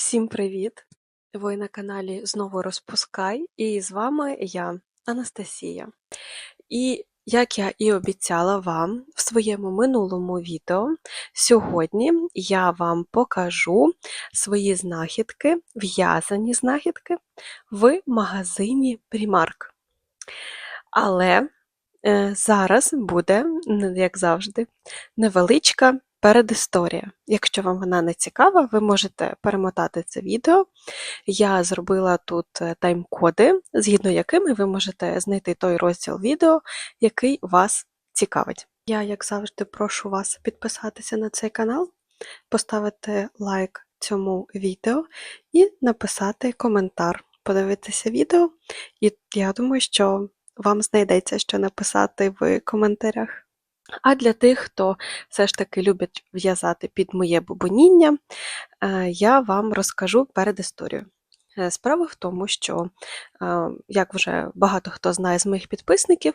Всім привіт! Ви на каналі знову Розпускай, і з вами я, Анастасія. І як я і обіцяла вам в своєму минулому відео, сьогодні я вам покажу свої знахідки, в'язані знахідки в магазині Primark. Але е, зараз буде, як завжди, невеличка передісторія. Якщо вам вона не цікава, ви можете перемотати це відео. Я зробила тут е, тайм-коди, згідно якими ви можете знайти той розділ відео, який вас цікавить. Я, як завжди, прошу вас підписатися на цей канал, поставити лайк цьому відео і написати коментар, подивитися відео. І я думаю, що вам знайдеться, що написати в коментарях. А для тих, хто все ж таки любить в'язати під моє бубоніння, е, я вам розкажу передісторію. Е, Справа в тому, що, е, як вже багато хто знає з моїх підписників,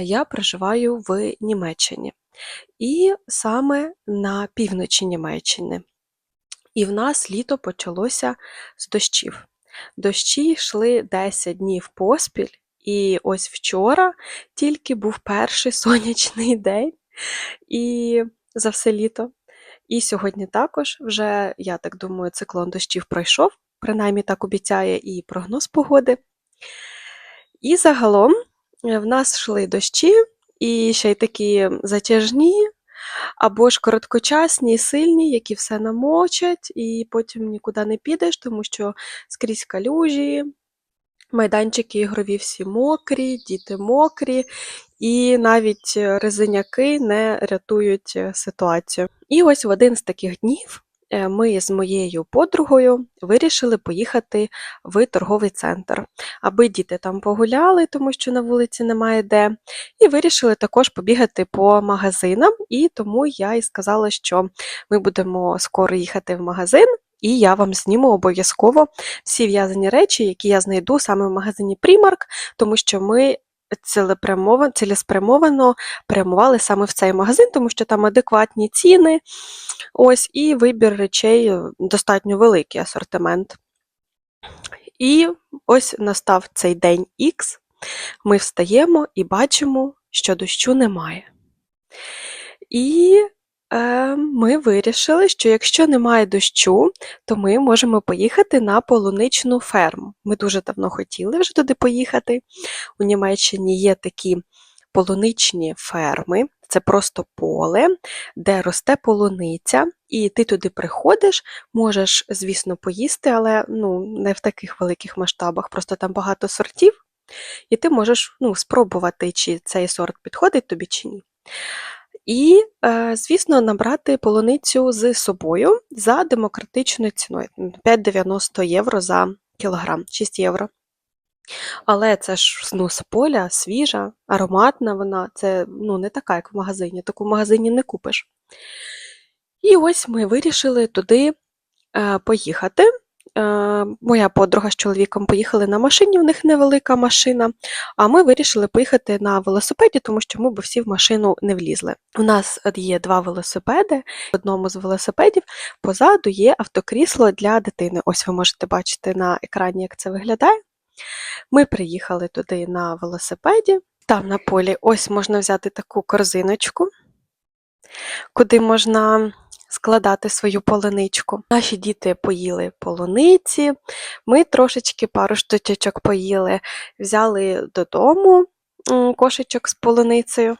я проживаю в Німеччині. І саме на півночі Німеччини. І в нас літо почалося з дощів. Дощі йшли 10 днів поспіль, і ось вчора тільки був перший сонячний день і за все літо. І сьогодні також вже, я так думаю, циклон дощів пройшов, принаймні так обіцяє і прогноз погоди. І загалом е, в нас йшли дощі, і ще й такі затяжні, або ж короткочасні, сильні, які все намочать, і потім нікуди не підеш, тому що скрізь калюжі, майданчики ігрові всі мокрі, діти мокрі, і навіть е, резиняки не рятують е, ситуацію. І ось в один з таких днів е, ми з моєю подругою вирішили поїхати в торговий центр, аби діти там погуляли, тому що на вулиці немає де. І вирішили також побігати по магазинам, і тому я і сказала, що ми будемо скоро їхати в магазин. І я вам зніму обов'язково всі в'язані речі, які я знайду саме в магазині Primark, тому що ми цілеспрямовано прямували саме в цей магазин, тому що там адекватні ціни, ось, і вибір речей е, достатньо великий асортимент. І ось настав цей день Х, ми встаємо і бачимо, що дощу немає. І ми вирішили, що якщо немає дощу, то ми можемо поїхати на полуничну ферму. Ми дуже давно хотіли вже туди поїхати. У Німеччині є такі полуничні ферми, це просто поле, де росте полуниця, і ти туди приходиш, можеш, звісно, поїсти, але ну, не в таких великих масштабах, просто там багато сортів, і ти можеш ну, спробувати, чи цей сорт підходить тобі чи ні. І, е, звісно, набрати полуницю з собою за демократичною ціною 5,90 євро за кілограм, 6 євро. Але це ж ну, з поля, свіжа, ароматна вона, це ну, не така, як в магазині, таку в магазині не купиш. І ось ми вирішили туди е, поїхати. Е, моя подруга з чоловіком поїхали на машині, у них невелика машина, а ми вирішили поїхати на велосипеді, тому що ми б всі в машину не влізли. У нас є два велосипеди. В одному з велосипедів позаду є автокрісло для дитини. Ось ви можете бачити на екрані, як це виглядає. Ми приїхали туди на велосипеді. Там на полі ось можна взяти таку корзиночку, куди можна складати свою полуничку. Наші діти поїли полуниці, ми трошечки пару штучок поїли, взяли додому кошечок з полуницею.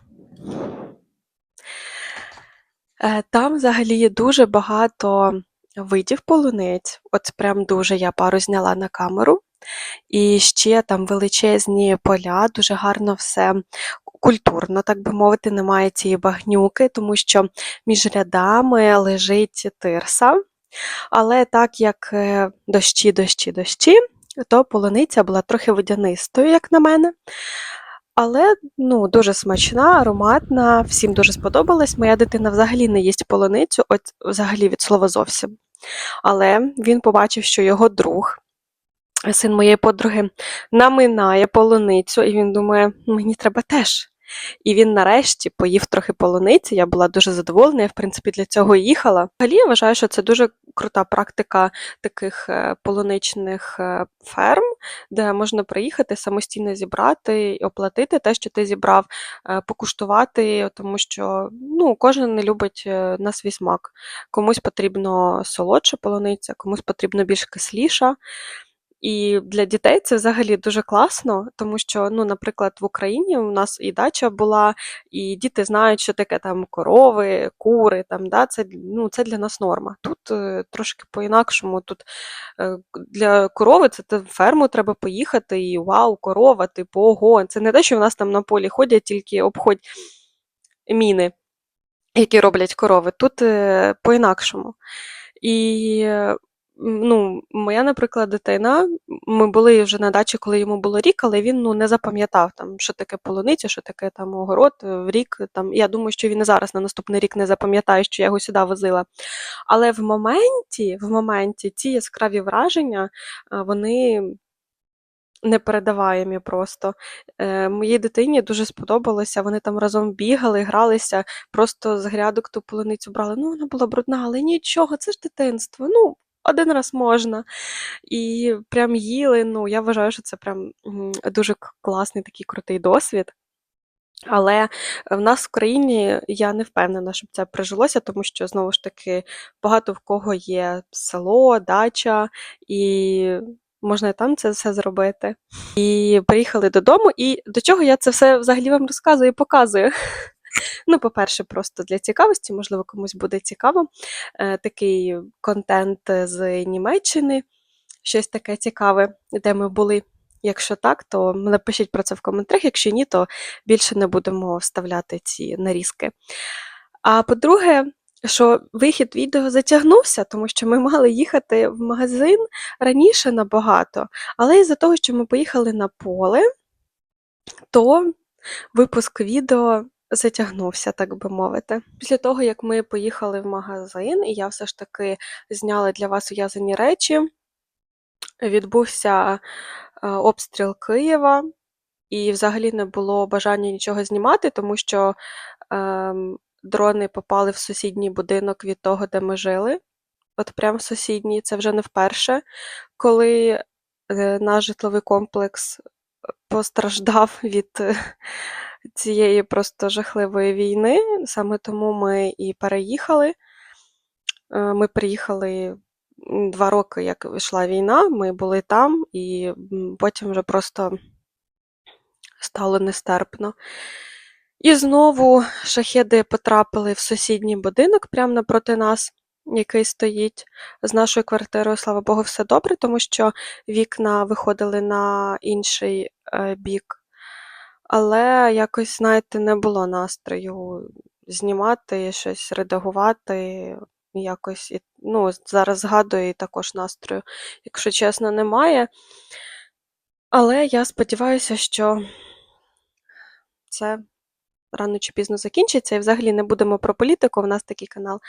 Е, Там взагалі дуже багато видів полуниць. От прям дуже я пару зняла на камеру. І ще там величезні поля, дуже гарно все культурно, так би мовити, немає цієї багнюки, тому що між рядами лежить тирса. Але так як е, дощі, дощі, дощі, то полуниця була трохи водянистою, як на мене. Але ну, дуже смачна, ароматна, всім дуже сподобалась. Моя дитина взагалі не їсть полуницю, от взагалі від слова зовсім. Але він побачив, що його друг, син моєї подруги, наминає полуницю, і він думає, мені треба теж. І він нарешті поїв трохи полуниці. Я була дуже задоволена. Я, в принципі, для цього їхала. Взагалі, я вважаю, що це дуже крута практика таких е, полуничних е, ферм, де можна приїхати самостійно зібрати і оплатити те, що ти зібрав, е, покуштувати, тому що ну, кожен не любить на свій смак. Комусь потрібно солодша полуниця, комусь потрібно більш кисліша. І для дітей це взагалі дуже класно, тому що, ну, наприклад, в Україні у нас і дача була, і діти знають, що таке там корови, кури, там, да, це, ну, це для нас норма. Тут е, трошки по-інакшому. Тут е, для корови це в ферму треба поїхати, і вау, корова, типу, ого. Це не те, що в нас там на полі ходять, тільки обходь міни, які роблять корови. Тут е, по-інакшому. І е, ну, моя, наприклад, дитина, ми були вже на дачі, коли йому було рік, але він ну, не запам'ятав, там, що таке полуниця, що таке там огород е, в рік. Там, я думаю, що він і зараз на наступний рік не запам'ятає, що я його сюди возила. Але в моменті, в моменті ці яскраві враження, а, вони непередаваємі просто. Е, моїй дитині дуже сподобалося, вони там разом бігали, гралися, просто з грядок ту полуницю брали. Ну, вона була брудна, але нічого, це ж дитинство. Ну, один раз можна. І прям їли. Ну, я вважаю, що це прям дуже класний такий крутий досвід. Але в нас в країні я не впевнена, щоб це прижилося, тому що знову ж таки багато в кого є село, дача, і можна і там це все зробити. І приїхали додому. І до чого я це все взагалі вам розказую і показую? Ну, по-перше, просто для цікавості, можливо, комусь буде цікаво. Е, Такий контент з Німеччини, щось таке цікаве, де ми були. Якщо так, то напишіть про це в коментарях. Якщо ні, то більше не будемо вставляти ці нарізки. А по-друге, що вихід відео затягнувся, тому що ми мали їхати в магазин раніше набагато, але із-за того, що ми поїхали на поле, то випуск відео затягнувся, так би мовити. Після того, як ми поїхали в магазин, і я все ж таки зняла для вас ув'язані речі, відбувся е, обстріл Києва, і взагалі не було бажання нічого знімати, тому що ем, дрони попали в сусідній будинок від того, де ми жили. От прямо в сусідній, це вже не вперше, коли е, наш житловий комплекс постраждав від е, цієї просто жахливої війни. Саме тому ми і переїхали. Е, Ми приїхали два роки, як йшла війна, ми були там, і потім вже просто стало нестерпно. І знову шахеди потрапили в сусідній будинок прямо напроти нас, який стоїть. З нашою квартирою, слава Богу, все добре, тому що вікна виходили на інший е, бік. Але якось, знаєте, не було настрою знімати, щось редагувати. Якось, ну, зараз згадую і також настрою, якщо чесно, немає. Але я сподіваюся, що це рано чи пізно закінчиться, і взагалі не будемо про політику. У нас такий канал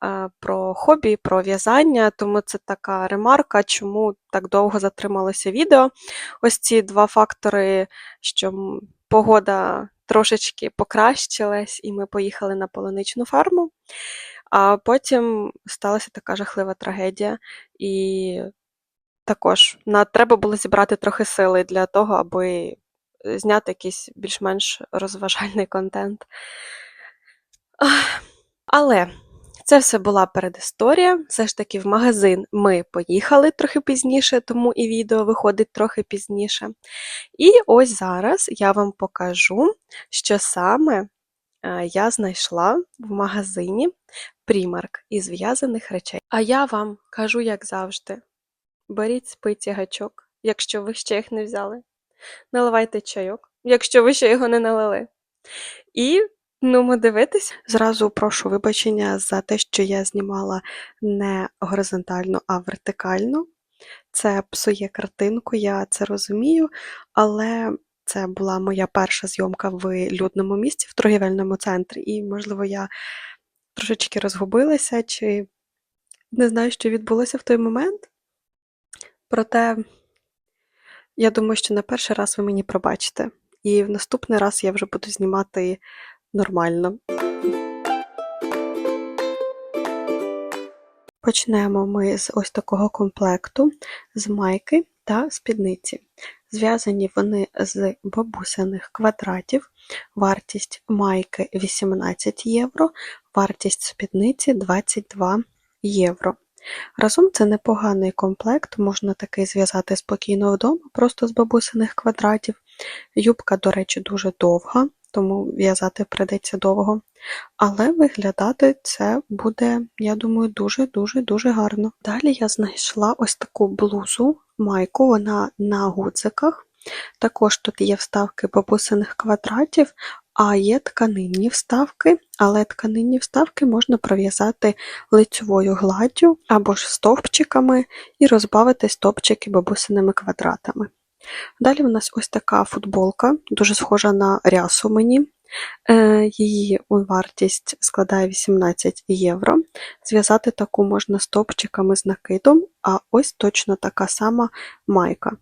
а, про хобі, про в'язання, тому це така ремарка, чому так довго затрималося відео. Ось ці два фактори, що погода трошечки покращилась, і ми поїхали на полуничну ферму. А потім сталася така жахлива трагедія, і також на, треба було зібрати трохи сили для того, аби е, зняти якийсь більш-менш розважальний контент. Але це все була передісторія. Все ж таки в магазин ми поїхали трохи пізніше, тому і відео виходить трохи пізніше. І ось зараз я вам покажу, що саме е, я знайшла в магазині примарк із в'язаних речей. А я вам кажу, як завжди: беріть спиці гачок, якщо ви ще їх не взяли. Наливайте чайок, якщо ви ще його не налили. І ну, дивитись. Зразу прошу вибачення за те, що я знімала не горизонтально, а вертикально. Це псує картинку, я це розумію, але це була моя перша зйомка в людному місці, в торгівельному центрі, і, можливо, я трошечки розгубилася, чи не знаю, що відбулося в той момент. Проте, я думаю, що на перший раз ви мені пробачите і в наступний раз я вже буду знімати нормально. Почнемо ми з ось такого комплекту з майки та спідниці. Зв'язані вони з бабусиних квадратів, вартість майки 18 євро, вартість спідниці 22 євро. Разом це непоганий комплект, можна такий зв'язати спокійно вдома, просто з бабусиних квадратів. Юбка, до речі, дуже довга, тому в'язати придеться довго. Але виглядати це буде, я думаю, дуже-дуже-дуже гарно. Далі я знайшла ось таку блузу, майку, вона на гудзиках. Також тут є вставки бабусиних квадратів, а є тканинні вставки, але тканинні вставки можна пров'язати лицьовою гладдю або ж стовпчиками і розбавити стовпчики бабусиними квадратами. Далі у нас ось така футболка, дуже схожа на рясу мені. Е, Її вартість складає 18 євро. Зв'язати таку можна стовпчиками з накидом, а ось точно така сама майка.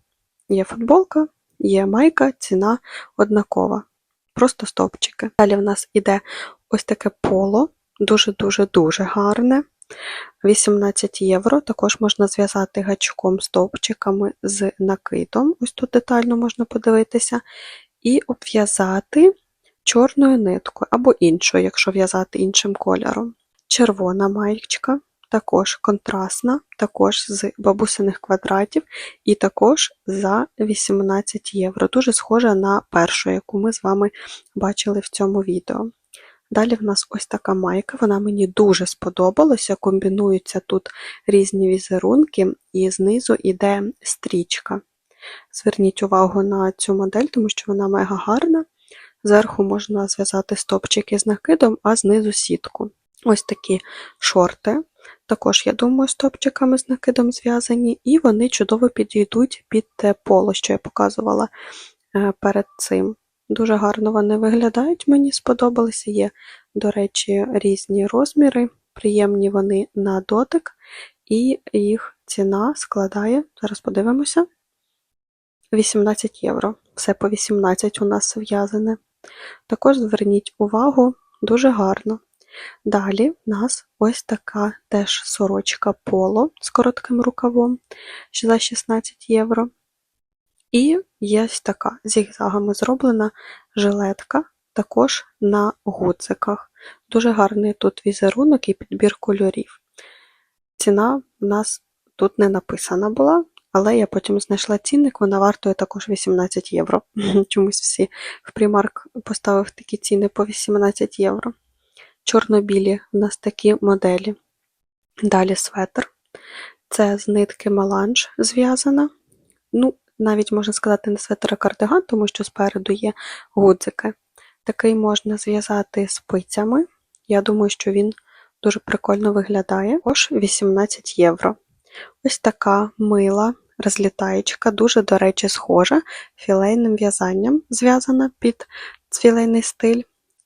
Є футболка, є майка, ціна однакова. Просто стовпчики. Далі в нас іде ось таке поло, дуже-дуже-дуже гарне. 18 євро. Також можна зв'язати гачком стовпчиками з накидом. Ось тут детально можна подивитися, і обв'язати чорною ниткою або іншою, якщо в'язати іншим кольором. Червона маєчка, також контрастна, також з бабусиних квадратів, і також за 18 євро. Дуже схожа на першу, яку ми з вами бачили в цьому відео. Далі в нас ось така майка, вона мені дуже сподобалася. Комбінуються тут різні візерунки, і знизу йде стрічка. Зверніть увагу на цю модель, тому що вона мега гарна. Зверху можна зв'язати стопчики з накидом, а знизу сітку. Ось такі шорти. Також, я думаю, стопчиками з накидом зв'язані, і вони чудово підійдуть під те поло, що я показувала е, перед цим. Дуже гарно вони виглядають, мені сподобалися. Є, до речі, різні розміри, приємні вони на дотик, і їх ціна складає, зараз подивимося, 18 євро. Все по 18 у нас зв'язане. Також зверніть увагу, дуже гарно. Далі в нас ось така теж сорочка поло з коротким рукавом за 16 євро. І є ось така зігзагами зроблена жилетка, також на гудзиках. Дуже гарний тут візерунок і підбір кольорів. Ціна в нас тут не написана була, але я потім знайшла цінник, вона вартує також 18 євро. Чомусь всі в примарк поставив такі ціни по 18 євро. Чорно-білі в нас такі моделі. Далі светр. Це з нитки маланж зв'язана. Ну, навіть можна сказати, не светр, а кардиган, тому що спереду є гудзики. Такий можна зв'язати спицями. Я думаю, що він дуже прикольно виглядає. Ось 18 євро. Ось така мила розлітаєчка, дуже, до речі, схожа філейним в'язанням, зв'язана під філейний стиль.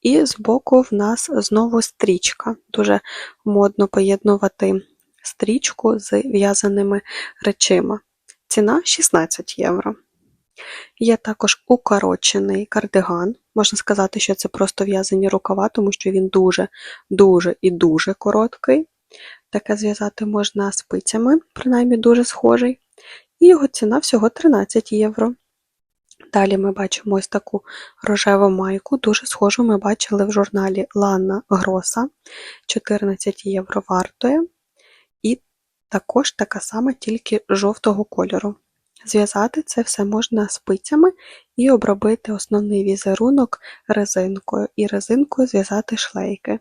І збоку в нас знову стрічка. Дуже модно поєднувати стрічку з в'язаними речима. Ціна 16 євро. Є також укорочений кардиган. Можна сказати, що це просто в'язані рукава, тому що він дуже-дуже і дуже короткий. Таке зв'язати можна спицями, принаймні дуже схожий. І його ціна всього 13 євро. Далі ми бачимо ось таку рожеву майку, дуже схожу ми бачили в журналі Ланна Гроса, 14 євро вартує. І також така сама, тільки жовтого кольору. Зв'язати це все можна спицями і обробити основний візерунок резинкою, і резинкою зв'язати шлейки.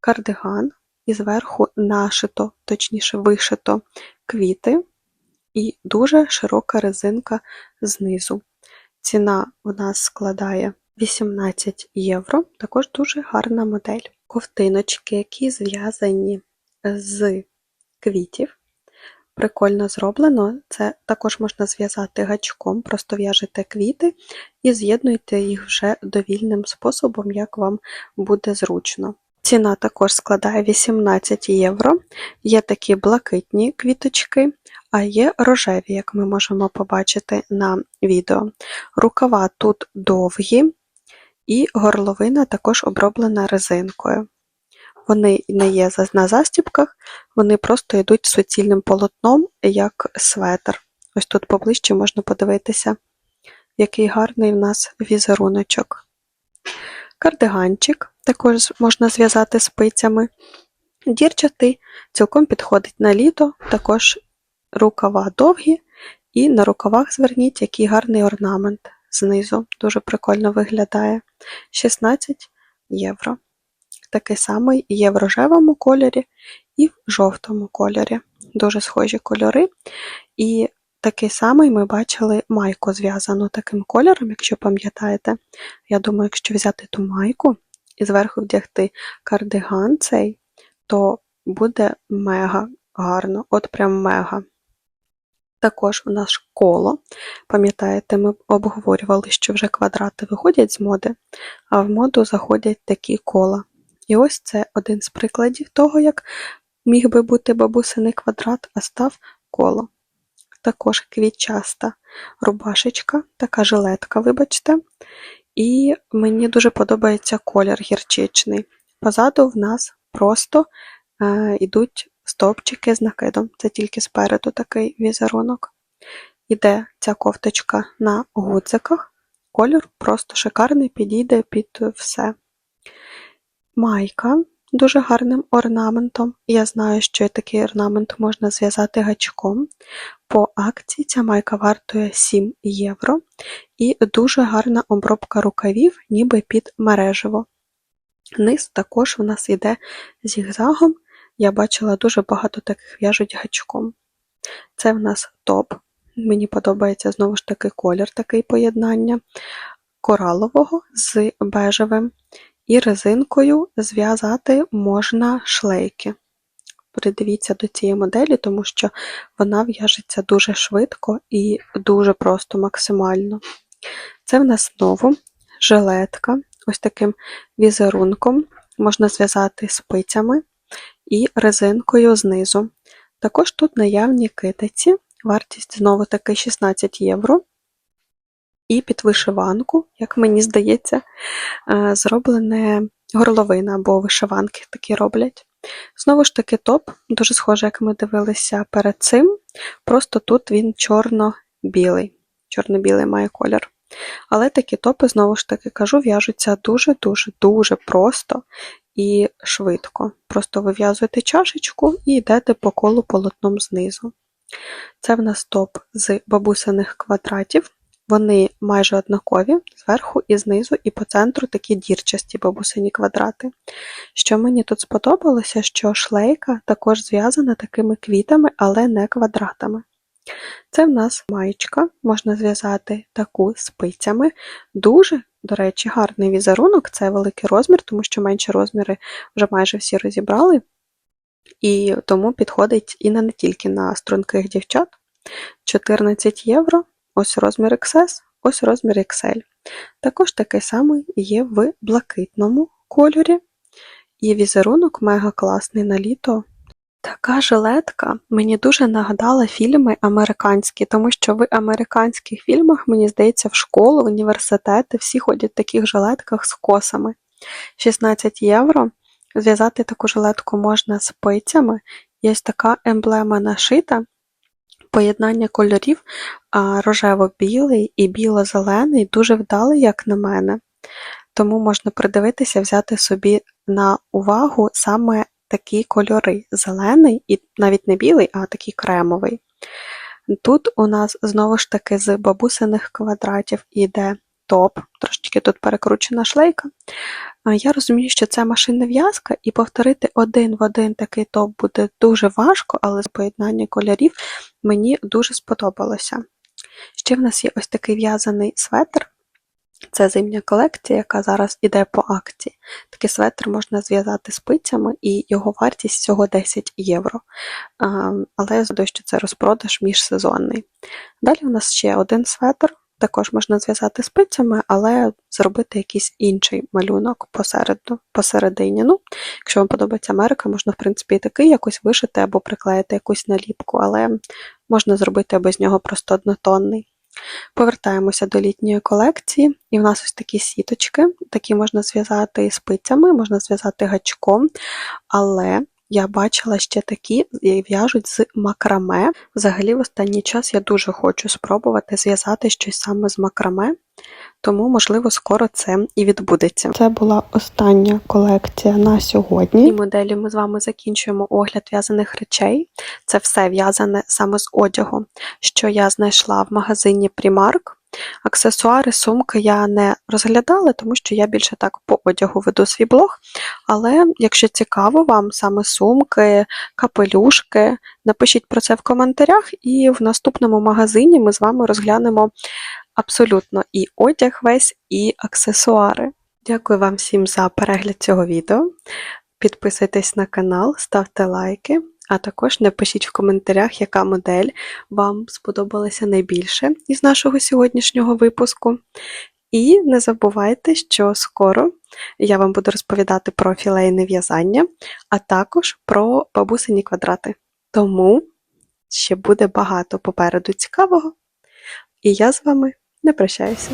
Кардиган і зверху нашито, точніше вишито квіти, і дуже широка резинка знизу. Ціна в нас складає 18 євро, також дуже гарна модель. Ковтиночки, які зв'язані з квітів. Прикольно зроблено. Це також можна зв'язати гачком, просто в'яжете квіти і з'єднуєте їх вже довільним способом, як вам буде зручно. Ціна також складає 18 євро. Є такі блакитні квіточки, а є рожеві, як ми можемо побачити на відео. Рукава тут довгі, і горловина також оброблена резинкою. Вони не є на застібках, вони просто йдуть суцільним полотном, як светр. Ось тут поближче можна подивитися, який гарний в нас візеруночок. Кардиганчик також можна зв'язати спицями. Дірчатий цілком підходить на літо, також рукава довгі, і на рукавах зверніть, який гарний орнамент знизу. Дуже прикольно виглядає. 16 євро. Такий самий є в рожевому кольорі і в жовтому кольорі. Дуже схожі кольори. І такий самий ми бачили майку зв'язану таким кольором, якщо пам'ятаєте. Я думаю, якщо взяти ту майку і зверху вдягти кардиган цей, то буде мега гарно, от прям мега. Також у нас коло. Пам'ятаєте, ми обговорювали, що вже квадрати виходять з моди, а в моду заходять такі кола. І ось це один з прикладів того, як міг би бути бабусиний квадрат, а став коло. Також квітчаста рубашечка, така жилетка, вибачте. І мені дуже подобається колір гірчичний. Позаду в нас просто е, йдуть стовпчики з накидом. Це тільки спереду такий візерунок. Іде ця кофточка на гудзиках. Колір просто шикарний, підійде під все. Майка дуже гарним орнаментом. Я знаю, що такий орнамент можна зв'язати гачком. По акції ця майка вартує 7 євро і дуже гарна обробка рукавів, ніби під мережево. Низ також у нас йде зігзагом. Я бачила дуже багато таких в'яжуть гачком. Це в нас топ. Мені подобається знову ж таки колір такий поєднання коралового з бежевим. І резинкою зв'язати можна шлейки. Придивіться до цієї моделі, тому що вона в'яжеться дуже швидко і дуже просто максимально. Це в нас знову жилетка, ось таким візерунком. Можна зв'язати спицями і резинкою знизу. Також тут наявні китиці, вартість знову таки 16 євро. І під вишиванку, як мені здається, е, зроблене горловина або вишиванки такі роблять. Знову ж таки, топ, дуже схоже, як ми дивилися перед цим. Просто тут він чорно-білий. Чорно-білий має колір. Але такі топи, знову ж таки кажу, в'яжуться дуже-дуже-дуже просто і швидко. Просто вив'язуєте чашечку і йдете по колу полотном знизу. Це в нас топ з бабусиних квадратів. Вони майже однакові зверху і знизу, і по центру такі дірчасті бабусині квадрати. Що мені тут сподобалося, що шлейка також зв'язана такими квітами, але не квадратами. Це в нас маєчка, можна зв'язати таку спицями. Дуже, до речі, гарний візерунок, це великий розмір, тому що менші розміри вже майже всі розібрали, і тому підходить і не тільки на струнких дівчат. 14 євро. Ось розмір XS, ось розмір XL. Також такий самий є в блакитному кольорі. І візерунок мега класний на літо. Така жилетка мені дуже нагадала фільми американські, тому що в американських фільмах, мені здається, в школу, в університети всі ходять в таких жилетках з косами. 16 євро. Зв'язати таку жилетку можна спицями. Є така емблема нашита поєднання кольорів рожево-білий і біло-зелений дуже вдалий, як на мене. Тому можна придивитися, взяти собі на увагу саме такі кольори: зелений і навіть не білий, а такий кремовий. Тут у нас знову ж таки з бабусиних квадратів іде топ, трошечки тут перекручена шлейка. Я розумію, що це машинна в'язка, і повторити один в один такий топ буде дуже важко, але з поєднання кольорів мені дуже сподобалося. Ще в нас є ось такий в'язаний светр. Це зимня колекція, яка зараз іде по акції. Такий светр можна зв'язати спицями, і його вартість всього 10 євро. Але я задаю, що це розпродаж міжсезонний. Далі у нас ще один светр також можна зв'язати спицями, але зробити якийсь інший малюнок посереду, посередині. Ну, якщо вам подобається Америка, можна, в принципі, і такий якось вишити або приклеїти якусь наліпку, але можна зробити без нього просто однотонний. Повертаємося до літньої колекції, і в нас ось такі сіточки, такі можна зв'язати спицями, можна зв'язати гачком, але я бачила ще такі, в'яжуть з макраме. Взагалі, в останній час я дуже хочу спробувати зв'язати щось саме з макраме, тому, можливо, скоро це і відбудеться. Це була остання колекція на сьогодні. І моделі ми з вами закінчуємо огляд в'язаних речей. Це все в'язане саме з одягу, що я знайшла в магазині Primark. Аксесуари, сумки я не розглядала, тому що я більше так по одягу веду свій блог. Але якщо цікаво вам саме сумки, капелюшки, напишіть про це в коментарях, і в наступному магазині ми з вами розглянемо абсолютно і одяг весь, і аксесуари. Дякую вам всім за перегляд цього відео. Підписуйтесь на канал, ставте лайки, а також напишіть в коментарях, яка модель вам сподобалася найбільше із нашого сьогоднішнього випуску. І не забувайте, що скоро я вам буду розповідати про філейне в'язання, а також про бабусині квадрати. Тому ще буде багато попереду цікавого. І я з вами не прощаюся.